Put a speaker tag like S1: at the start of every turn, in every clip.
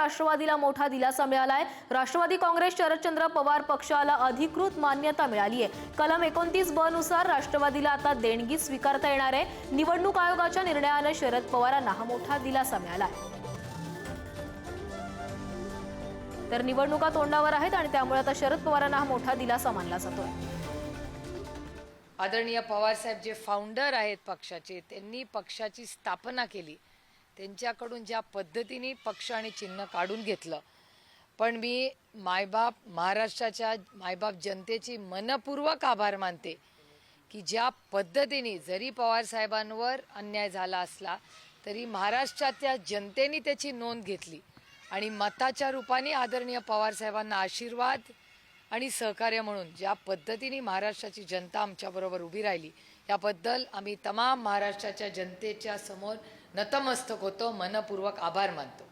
S1: राष्ट्रवादीला मोठा दिलासा मिळालाय. राष्ट्रवादी काँग्रेस शरदचंद्र पवार पक्षाला अधिकृत मान्यता मिळाली आहे कलम एकोणतीस ब नुसार राष्ट्रवादीला आता देणगी स्वीकारता येणार आहे. निवडणूक आयोगाच्या निर्णयानं शरद पवारांना हा मोठा दिलासा मिळालाय. तर निवडणुका तोंडावर आहेत आणि त्यामुळे आता शरद पवारांना हा मोठा दिलासा मानला जातोय.
S2: आदरणीय पवारसाहेब जे फाउंडर आहेत पक्षाचे त्यांनी पक्षाची स्थापना केली. त्यांच्याकडून ज्या पद्धतीने पक्ष आणि चिन्ह काढून घेतलं. पण मी मायबाप महाराष्ट्राच्या मायबाप जनतेची मनपूर्वक आभार मानते की ज्या पद्धतीने जरी पवारसाहेबांवर अन्याय झाला असला तरी महाराष्ट्राच्या जनतेने त्याची नोंद घेतली आणि मताच्या रूपाने आदरणीय पवारसाहेबांना आशीर्वाद आणि सहकार्य म्हणून ज्या पद्धतीने महाराष्ट्राची जनता आमच्याबरोबर उभी राहिली याबद्दल आम्ही तमाम महाराष्ट्राच्या जनतेच्या समोर नतमस्तक होतो मनपूर्वक आभार मानतो.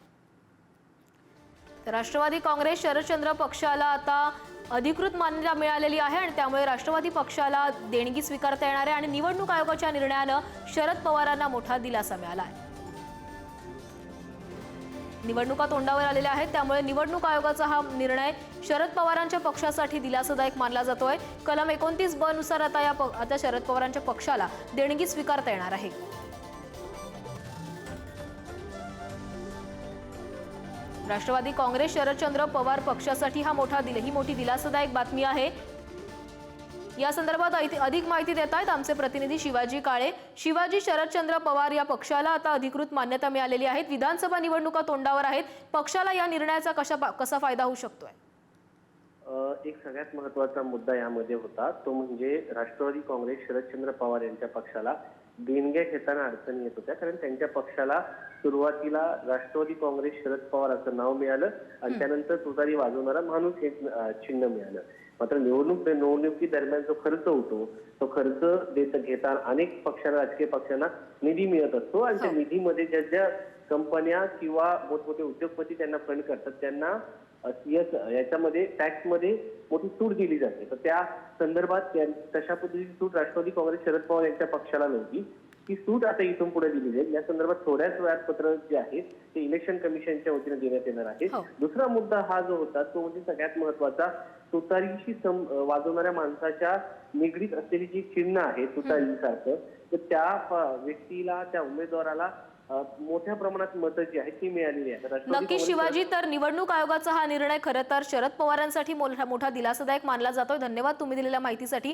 S1: तर राष्ट्रवादी काँग्रेस शरदचंद्र पक्षाला आता अधिकृत मान्यता मिळालेली आहे आणि त्यामुळे राष्ट्रवादी पक्षाला देणगी स्वीकारता येणार आहे आणि निवडणूक आयोगाच्या निर्णयानं शरद पवारांना मोठा दिलासा मिळाला आहे. निवडणुका तोंडावर आलेल्या आहेत त्यामुळे निवडणूक आयोगाचा हा निर्णय शरद पवारांच्या पक्षासाठी दिलासादायक मानला जातोय. कलम एकोणतीस ब नुसार आता या प- आता शरद पवारांच्या पक्षाला देणगी स्वीकारता येणार आहे. राष्ट्रवादी काँग्रेस शरदचंद्र पवार पक्षासाठी हा मोठा दिल ही मोठी दिलासादायक बातमी आहे. या संदर्भात अधिक माहिती देत आहेत आमचे प्रतिनिधी शिवाजी काळे. शिवाजी शरदचंद्र पवार या पक्षाला आता अधिकृत मान्यता मिळालेली आहे विधानसभा निवडणुका तोंडावर आहेत. पक्षाला या निर्णयाचा कशा कसा फायदा होऊ शकतोय?
S3: एक सगळ्यात महत्त्वाचा मुद्दा यामध्ये होता. तो म्हणजे राष्ट्रवादी काँग्रेस शरदचंद्र पवार यांच्या पक्षाला देणग्या घेताना अडचणी येत होत्या. कारण त्यांच्या पक्षाला सुरुवातीला राष्ट्रवादी काँग्रेस शरद पवार असं नाव मिळालं आणि त्यानंतर तुतारी वाजवणारा माणूस हे चिन्ह मिळालं. मात्र निवडणूक निवडणुकी दरम्यान जो खर्च होतो तो खर्च देत घेताना अनेक पक्षांना राजकीय पक्षांना निधी मिळत असतो. आणि त्या निधीमध्ये ज्या ज्या कंपन्या किंवा मोठमोठे उद्योगपती त्यांना फंड करतात. त्यांना अ, याच्यामध्ये टॅक्समध्ये मोठी सूट दिली जाते. तर त्या संदर्भात तशा पद्धतीची सूट राष्ट्रवादी काँग्रेस शरद पवार यांच्या पक्षाला नव्हती. ती सूट आता इथून पुढे दिली जाईल या संदर्भात थोड्याच वेळात पत्र जे आहे ते इलेक्शन कमिशनच्या वतीने देण्यात येणार आहे.
S1: हो.
S3: दुसरा मुद्दा हा जो होता तो म्हणजे सगळ्यात महत्त्वाचा तुतारीशी वाजवणाऱ्या माणसाच्या निगडीत असलेली जी चिन्ह आहे तुतारी सारखं तर त्या व्यक्तीला त्या उमेदवाराला मोठ्या प्रमाणात मतं जी आहेत ती मिळालेली आहेत. राष्ट्रवादी
S1: नक्की शिवाजी तर निवडणूक आयोगाचा हा निर्णय खरं तर शरद पवारांसाठी मोठा मोठा दिलासादायक मानला जातोय. धन्यवाद तुम्ही दिलेल्या माहितीसाठी.